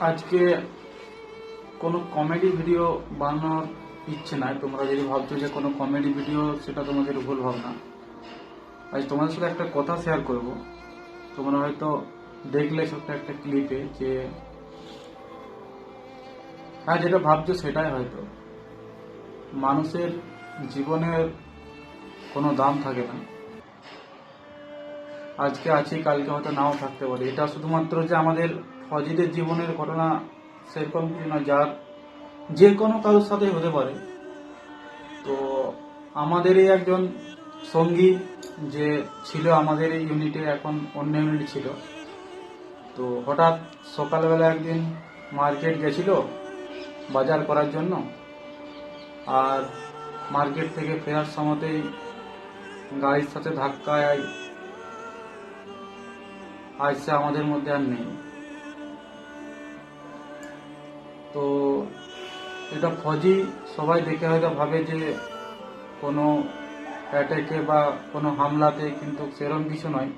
আজকে কোনো comedy video বানানোর ইচ্ছে নাই। তোমরা যদি ভাবছ যে কোনো কমেডি ভিডিও সেটা তোমাদের ভুল ভাবনা। আজ তোমাদের সাথে একটা কথা শেয়ার করব। তোমরা হয়তো দেখলে ছোট্ট একটা ক্লিপে যে হ্যাঁ যেটা ভাবছ সেটাই হয়তো। মানুষের জীবনের কোনো দাম থাকে না। আজকে আছি, কালকে হয়তো নাও থাকতে পারে। এটা শুধুমাত্র যে আমাদের ফজিদের জীবনের ঘটনা সেরকম কিছু না যার যে কোনো কারোর সাথে হতে পারে। তো আমাদেরই একজন সঙ্গী যে ছিল আমাদের এই ইউনিটে এখন অন্য ইউনিট ছিল। তো হঠাৎ সকালবেলা একদিন মার্কেট গেছিল বাজার করার জন্য, আর মার্কেট থেকে ফেরার সময়তেই গাড়ির সাথে ধাক্কায় আজ সে আমাদের মধ্যে আর নেই। তো এটা ফজি সবাই দেখে হয়তো ভাবে যে কোনো অ্যাটাকে বা কোনো হামলাতে কিন্তু সেরকম কিছু নয়।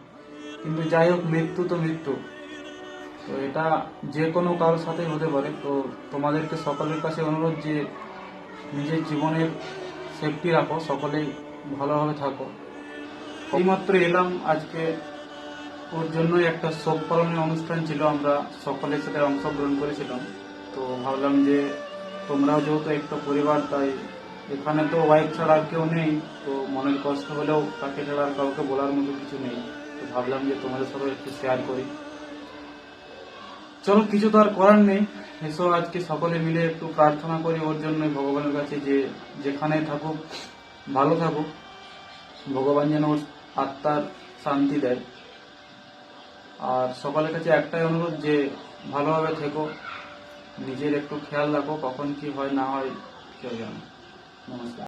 কিন্তু যাই হোক, মৃত্যু তো মৃত্যু। তো এটা যে কোনো কারোর সাথেই হতে পারে। তো তোমাদেরকে সকলের কাছে অনুরোধ যে নিজের জীবনের সেফটি রাখো, সকলেই ভালোভাবে থাকো। এইমাত্র এলাম আজকে ওর জন্যই একটা শোক পালনের অনুষ্ঠান ছিল, আমরা সকলের সাথে অংশগ্রহণ করেছিলাম। তো ভাবলাম যে তোমরাও যেহেতু একটা পরিবার, তাই এখানে তো ওয়াইফ ছাড়া কেউ নেই, তো মনের কষ্ট হলেও তাকে ছাড়া আর কাউকে বলার মতো কিছু নেই। তো ভাবলাম যে তোমাদের সাথে একটু শেয়ার করি। চলো, কিছু তো আর করার নেই। এসো, আজকে সকলে মিলে একটু প্রার্থনা করি ওর জন্য ভগবানের কাছে যে যেখানে থাকুক, ভালো থাকুক। ভগবান যেন ওর আত্মার শান্তি দেয়। আর সকালের কাছে একটাই অনুরোধ যে ভালোভাবে থেকো, নিজের একটু খেয়াল রাখো কখন কি হয় না হয় কেউ জানো নমস্কার।